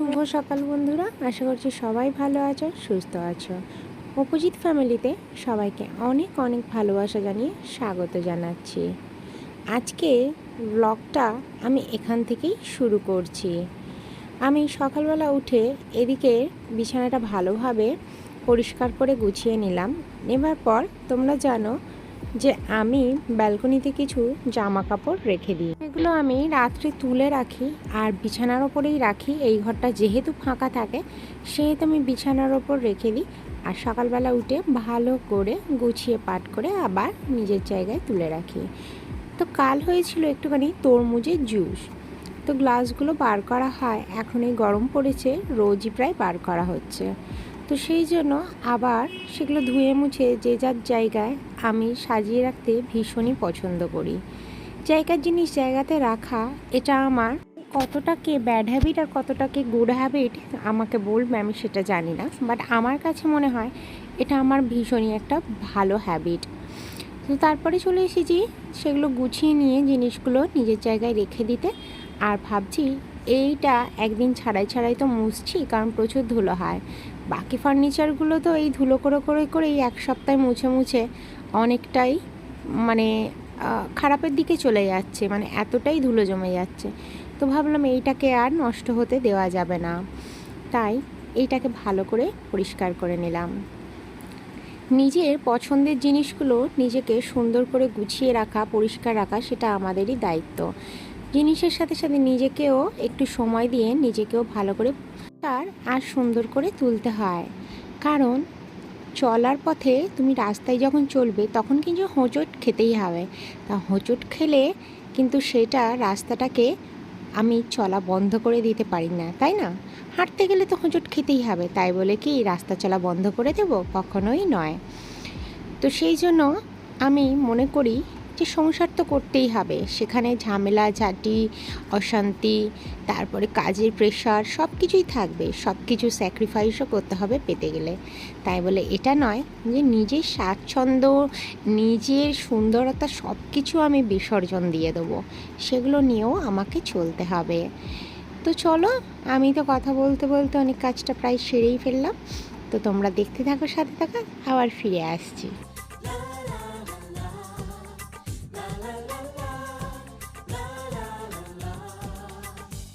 শুভ সকাল বন্ধুরা। আশা করছি সবাই ভালো আছো, সুস্থ আছো। অপোজিট ফ্যামিলিতে সবাইকে অনেক অনেক ভালোবাসা জানিয়ে স্বাগত জানাচ্ছি। আজকে ব্লগটা আমি এখান থেকেই শুরু করছি। আমি সকালবেলা উঠে এদিকে বিছানাটা ভালোভাবে পরিষ্কার করে গুছিয়ে নিলাম। নেবার পর তোমরা জানো যে আমি ব্যালকনিতে কিছু জামা কাপড় রেখে দিই। এগুলো আমি রাত্রে তুলে রাখি আর বিছানার ওপরেই রাখি। এই ঘরটা যেহেতু ফাঁকা থাকে, সেহেতু আমি বিছানার ওপর রেখে দিই আর সকালবেলা উঠে ভালো করে গুছিয়ে পাট করে আবার নিজের জায়গায় তুলে রাখি। তো কাল হয়েছিল একটুখানি তরমুজের জুস। তো গ্লাসগুলো বার করা হয়। এখন এই গরম পড়েছে, রোজই প্রায় বার করা হচ্ছে। তো সেই জন্য আবার সেগুলো ধুয়ে মুছে যে যার জায়গায় আমি সাজিয়ে রাখতে ভীষণই পছন্দ করি। জায়গার জিনিস জায়গাতে রাখা, এটা আমার কতটা কে ব্যাড হ্যাবিট আর কতটা কে গুড হ্যাবিট আমাকে বলবে আমি সেটা জানি না। বাট আমার কাছে মনে হয় এটা আমার ভীষণই একটা ভালো হ্যাবিট তো তারপরে চলে এসেছি সেগুলো গুছিয়ে নিয়ে জিনিসগুলো নিজের জায়গায় রেখে দিতে। আর ভাবছি এইটা একদিন ছাড়াই ছাড়াই তো মুছছি কারণ প্রচুর ধুলো হয়। বাকি ফার্নিচারগুলো তো এই ধুলো করে করে করে এই এক সপ্তাহে মুছে মুছে অনেকটাই মানে খারাপের দিকে চলে যাচ্ছে মানে এতটাই ধুলো জমে যাচ্ছে। তো ভাবলাম এইটাকে আর নষ্ট হতে দেওয়া যাবে না। তাই এইটাকে ভালো করে পরিষ্কার করে নিলাম। নিজের পছন্দের জিনিসগুলো নিজেকে সুন্দর করে গুছিয়ে রাখা, পরিষ্কার রাখা সেটা আমাদেরই দায়িত্ব। জিনিসের সাথে সাথে নিজেকেও একটু সময় দিয়ে নিজেকেও ভালো করে তার আর সুন্দর করে তুলতে হয়। কারণ চলার পথে তুমি রাস্তায় যখন চলবে, তখন কিন্তু হোঁচট খেতেই হবে। তা হোঁচট খেলে কিন্তু সেটা রাস্তাটাকে আমি চলা বন্ধ করে দিতে পারি না, তাই না? হাঁটতে গেলে তো হোঁচট খেতেই হবে, তাই বলে কি রাস্তা চলা বন্ধ করে দেব? কখনোই নয়। তো সেই জন্য আমি মনে করি যে সংসার তো করতেই হবে। সেখানে ঝামেলা, ঝাঁটি, অশান্তি, তারপরে কাজের প্রেশার সব কিছুই থাকবে। সব কিছু স্যাক্রিফাইসও করতে হবে পেতে গেলে। তাই বলে এটা নয় যে নিজের স্বাচ্ছন্দ্য, নিজের সুন্দরতা সব কিছু আমি বিসর্জন দিয়ে দেবো। সেগুলো নিয়েও আমাকে চলতে হবে। তো চলো, আমি তো কথা বলতে বলতে অনেক কাজটা প্রায় সেরেই ফেললাম। তো তোমরা দেখতে থাকো, সাথে থাকা, আবার ফিরে আসছি।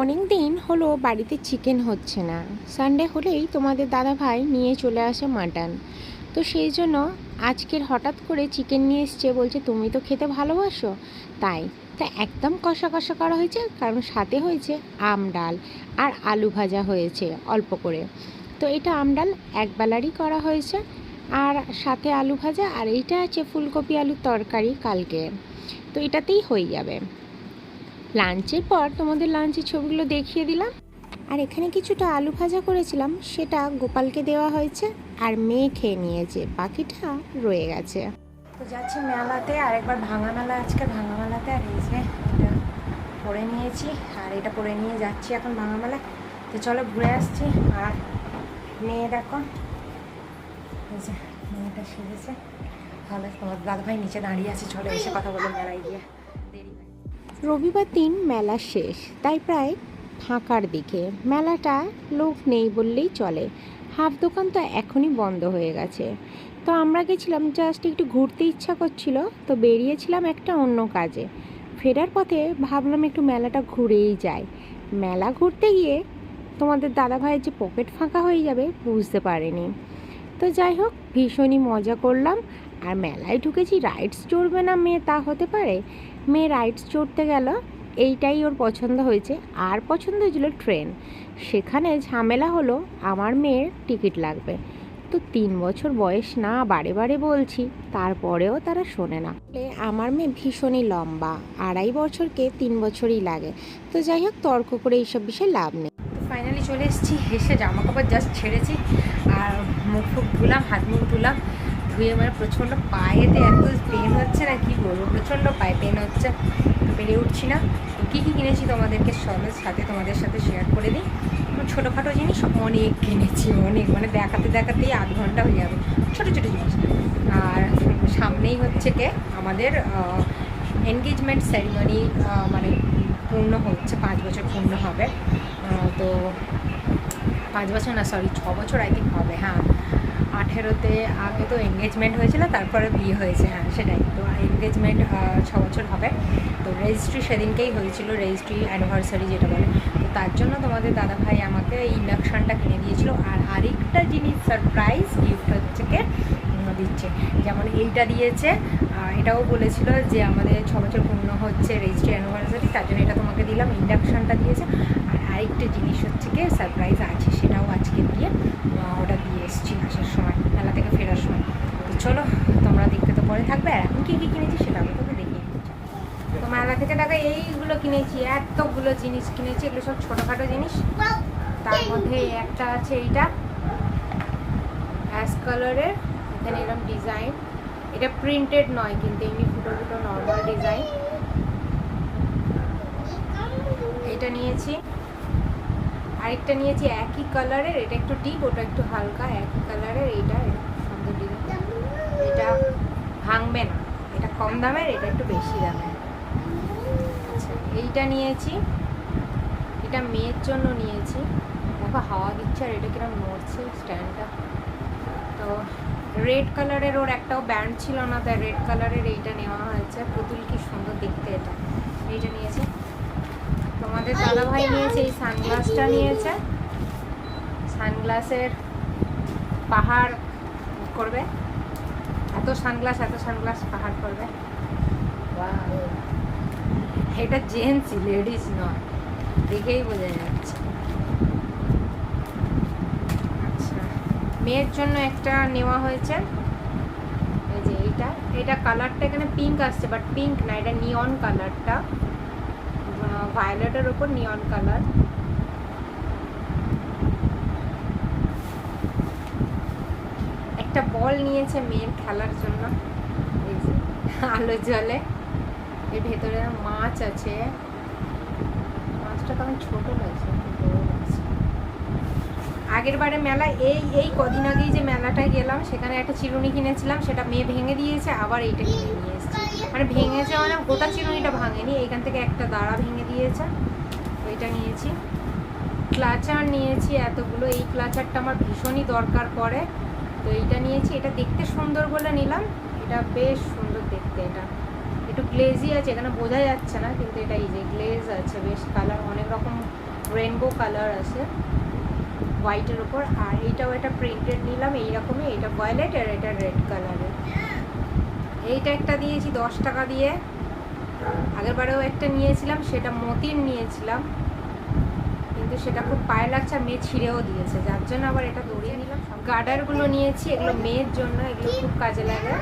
অনেক দিন হলো বাড়িতে চিকেন হচ্ছে না। সানডে হলেই তোমাদের দাদা ভাই নিয়ে চলে আসে মাটন তো সেই জন্য আজকের হঠাৎ করে চিকেন নিয়ে এসছে বলছে, তুমি তো খেতে ভালোবাসো? তাই, তা একদম কষা কষা করা হয়েছে, কারণ সাথে হয়েছে আম ডাল আর আলু ভাজা হয়েছে অল্প করে। তো এটা আম ডাল একবেলারই করা হয়েছে আর সাথে আলু ভাজা আর এইটা আছে ফুলকপি আলুর তরকারি কালকে। তো এটাতেই হয়ে যাবে। লাঞ্চের পর তোমাদের লাঞ্চের ছবিগুলো দেখিয়ে দিলাম। আর এখানে কিছুটা আলু ভাজা করেছিলাম সেটা গোপালকে দেওয়া হয়েছে আর মেয়ে খেয়ে নিয়েছে বাকিটা রয়ে গেছে। তো যাচ্ছি মেলাতে আর একবার ভাঙা মেলা আজকে ভাঙা মেলাতে আর এই যে এটা পরে নিয়েছি আর এটা পরে নিয়ে যাচ্ছি এখন ভাঙা মেলা। তো চলো ঘুরে আসছি আর মেয়ে দেখো। এই যে মেয়েটা সেজেছে। তাহলে তোমার দাদাভাই নিচে দাঁড়িয়ে আছে চলো এসে কথা বলে মেলায় গিয়ে। দেরি রবিবার দিন মেলা শেষ, তাই প্রায় ফাঁকার দিকে। মেলাটা লোক নেই বললেই চলে। হাফ দোকান তো এখনই বন্ধ হয়ে গেছে। তো আমরা গেছিলাম জাস্ট একটু ঘুরতে ইচ্ছা করছিল, তো বেরিয়েছিলাম একটা অন্য কাজে। ফেরার পথে ভাবলাম একটু মেলাটা ঘুরেই যাই। মেলা ঘুরতে গিয়ে তোমাদের দাদা ভাইয়ের যে পকেট ফাঁকা হয়ে যাবে বুঝতে পারেনি। তো যাই হোক, ভীষণই মজা করলাম। আর মেলায় ঢুকেছি রাইডস চড়বে না মেয়ে, তা হতে পারে? মেয়ে রাইডস চড়তে গেল, এইটাই ওর পছন্দ হয়েছে। আর পছন্দ হয়েছিল ট্রেন সেখানে ঝামেলা হলো, আমার মেয়ের টিকিট লাগবে। তো তিন বছর বয়স না, বারে বারে বলছি, তারপরেও তারা শোনে না। আমার মেয়ে ভীষণই লম্বা, আড়াই বছরকে তিন বছরই লাগে। তো যাই হোক, তর্ক করে এইসব বিষয়ে লাভ নেই। ফাইনালি চলে এসেছি, হেসে জামা কাপড় জাস্ট ছেড়েছি, আর মুখ ফুক ধুলাম হাত মুখ ধুলাম। ধুয়ে মানে প্রচণ্ড পায়েতে এত পেন হচ্ছে না, কি বলব? প্রচণ্ড পায়ে পেন হচ্ছে। পেরে উঠছি না। তো কী কী কিনেছি তোমাদেরকে সবের সাথে তোমাদের সাথে শেয়ার করে দিই। ছোটোখাটো জিনিস, অনেক কিনেছি, অনেক। মানে দেখাতে দেখাতেই আধ ঘণ্টা হয়ে যাবে। ছোটো ছোটো জিনিস। আর সামনেই হচ্ছে কে? আমাদের এনগেজমেন্ট সেরিমনি মানে পূর্ণ হচ্ছে, পাঁচ বছর পূর্ণ হবে। তো পাঁচ বছর না সরি ছ বছর আই থিঙ্ক হবে হ্যাঁ। আঠেরোতে আগে তো এঙ্গেজমেন্ট হয়েছিল, তারপরে বিয়ে হয়েছে হ্যাঁ সেটাই। তো এঙ্গেজমেন্ট ছ বছর হবে। তো রেজিস্ট্রি সেদিনকেই হয়েছিল রেজিস্ট্রি অ্যানিভার্সারি যেটা বলে। তো তার জন্য তোমাদের দাদা ভাই আমাকে এই ইন্ডাকশানটা কিনে দিয়েছিল। আর আরেকটা জিনিস সারপ্রাইজ গিফট হচ্ছে দিচ্ছে। যেমন এইটা দিয়েছে এটাও বলেছিল যে আমাদের ছ বছর পূর্ণ হচ্ছে রেজিস্ট্রি অ্যানিভার্সারি তার জন্য এটা তোমাকে দিলাম ইন্ডাকশানটা দিয়েছে। আর আরেকটা জিনিস হচ্ছে কি সারপ্রাইজ আছে, সেটাও আজকে দিয়ে ওটা দিয়ে এসেছি আসার সময়, মেলা থেকে ফেরার সময়। তো চলো, তোমরা দেখতে তো পরে থাকবে, আর এখন কী কী কিনেছি সেটা আমি তোকে দেখিয়ে তো মেলা থেকে দেখো এইগুলো কিনেছি, এতগুলো জিনিস কিনেছি, এগুলো সব ছোটোখাটো জিনিস। তার মধ্যে একটা আছে এইটা, অ্যাশ কালারের, এখানে এরকম ডিজাইন এটা প্রিন্টেড নয়, কিন্তু এমনি ফুটো ফুটো নর্মাল ডিজাইন এটা নিয়েছি। আরেকটা নিয়েছি, একই কালারের এটা একটু ডিপ ওটা একটু হালকা, একই কালারের এইটা সুন্দর ডিজাইন এটা ভাঙবে না। এটা কম দামের, এটা একটু বেশি দামের। আচ্ছা এইটা নিয়েছি। এটা মেয়ের জন্য নিয়েছি। দেখো, হাওয়া দিচ্ছে আর এটা কিরম নড়ছে স্ট্যান্ডটা তো রেড কালারের ওর একটাও ব্যান্ড ছিল না তাই রেড কালারের এইটা নেওয়া হয়েছে। পুতুল কি সুন্দর দেখতে এটা। এইটা নিয়েছে। তোমাদের দাদাভাই নিয়েছে এই সানগ্লাসটা নিয়েছে। সানগ্লাসের পাহাড় করবে। এত সানগ্লাস এত সানগ্লাস পাহাড় করবে! এটা জেন্টস লেডিস নয়। দেখেই বোঝা যাচ্ছে আচ্ছা মেয়ের জন্য একটা নেওয়া হয়েছে। এই যে এইটা। এটা কালারটা এখানে পিঙ্ক আসছে বাট পিঙ্ক না, এটা নিয়ন কালারটা। ভায়োলেটের ওপর নিয়ন কালার একটা বল নিয়েছে মেয়ের খেলার জন্য। এই যে, আলো জলে এর ভেতরে মাছ আছে। মাছটা কেমন ছোট লাগছে। আগের বারে মেলা, এই এই কদিন আগেই যে মেলাটায় গেলাম, সেখানে একটা চিরুনি কিনেছিলাম, সেটা মেয়ে ভেঙে দিয়েছে, আবার এইটা কিনে নিয়ে এসেছি। মানে ভেঙেছে মানে গোটা চিরুনিটা ভাঙেনি এইখান থেকে একটা দাঁড়া ভেঙে দিয়েছে, ওইটা নিয়েছি। ক্লাচার নিয়েছি এতগুলো, এই ক্লাচারটা আমার ভীষণই দরকার পড়ে, তো এইটা নিয়েছি, এটা দেখতে সুন্দর বলে নিলাম, এটা বেশ সুন্দর দেখতে এটা। একটু গ্লেজি আছে, এখানে বোঝা যাচ্ছে না, কিন্তু এটা এই যে গ্লেজ আছে, বেশ কালার অনেক রকম রেনবো কালার আছে। হোয়াইটের ওপর আর এইটাও একটা প্রিন্টেড নিলাম, এইরকমই এটা ভয়েলেট আর এটা রেড কালারের এইটা একটা দিয়েছি দশ টাকা দিয়ে। আগেরবারেও একটা নিয়েছিলাম, সেটা মতির নিয়েছিলাম। কিন্তু সেটা খুব পায়ে লাগছে, আর মেয়ে ছিঁড়েও দিয়েছে। যার জন্য আবার এটা দৌড়িয়ে নিলাম। গার্ডারগুলো নিয়েছি, এগুলো মেয়ের জন্য, এগুলো খুব কাজে লাগে।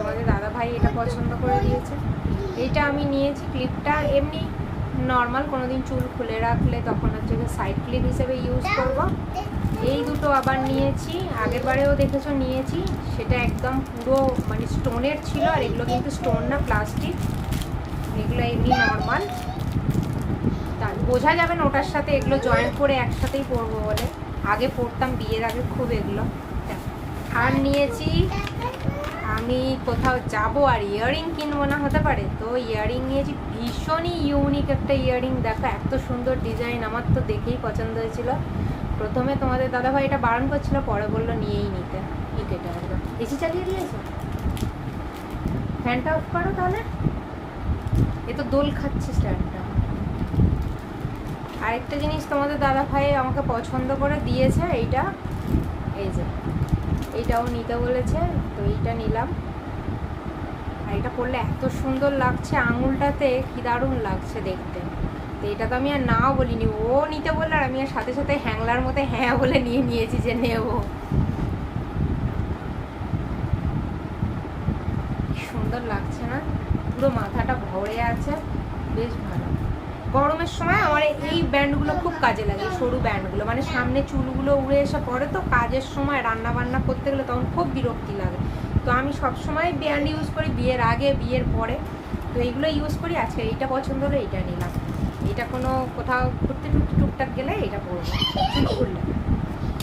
আমাদের দাদা ভাই এটা পছন্দ করে দিয়েছে। এইটা আমি নিয়েছি ক্লিপটা এমনি নর্মাল কোনোদিন চুল খুলে রাখলে তখন হচ্ছে যে সাইড ক্লিপ হিসেবে ইউজ করব। এই দুটো আবার নিয়েছি আগের বারেও দেখেছ নিয়েছি, সেটা একদম পুরো মানে স্টোনের ছিল, আর এগুলো কিন্তু স্টোন না প্লাস্টিক এগুলো এমনি নর্মাল তার বোঝা যাবে না ওটার সাথে এগুলো জয়েন করে একসাথেই পরবো বলে। আগে পরতাম, বিয়ের আগে খুব এগুলো। আর নিয়েছি আমি কোথাও যাব আর ইয়াররিং কিনবো না, হতে পারে। তো ইয়াররিং নিয়েছি ভীষণই ইউনিক একটা ইয়াররিং দেখো, এত সুন্দর ডিজাইন আমার তো দেখেই পছন্দ হয়েছিল। প্রথমে তোমাদের দাদাভাই এটা বারণ করছিল, পরে বলল নিয়েই নিতে। এটা একদম এসি চালিয়ে দিয়েছ? ফ্যানটা অফ করো তাহলে। এ তো দোল খাচ্ছে স্ট্যান্ডটা আরেকটা জিনিস তোমাদের দাদা ভাই আমাকে পছন্দ করে দিয়েছে, এইটা। এই যে। এইটাও নিতে বলেছে, তো এইটা নিলাম। আর এটা পরলে এত সুন্দর লাগছে, আঙুলটাতে কি দারুণ লাগছে দেখতে। তো এটা তো আমি আর নাও বলিনি, ও নিতে বলল আর আমি আর সাথে সাথে হ্যাংলার মতো হ্যাঁ বলে নিয়ে নিয়েছি যে নেব। সুন্দর লাগছে না? পুরো মাথাটা ভরে আছে, বেশ ভালো। গরমের সময় আমার এই ব্যান্ডগুলো খুব কাজে লাগে সরু ব্যান্ডগুলো। মানে সামনে চুলগুলো উড়ে এসে পড়ে তো কাজের সময় রান্না বান্না করতে গেলে তখন খুব বিরক্তি লাগে। তো আমি সব সময় ব্যান্ড ইউজ করি বিয়ের আগে বিয়ের পরে। তো এইগুলো ইউজ করি আজকে এইটা পছন্দ হলো এইটা নিলাম। এটা কোনো কোথাও ঘুরতে টুকতে টুকটাক গেলে এটা পরবো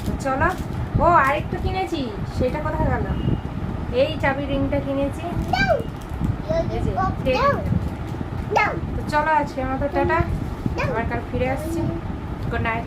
তো চলো ও আরেকটা কিনেছি সেটা কোথায় গেল? এই চাবি রিংটা কিনেছি। চলো আজকে মতো টাটা। আবার কাল ফিরে আসছি। Good night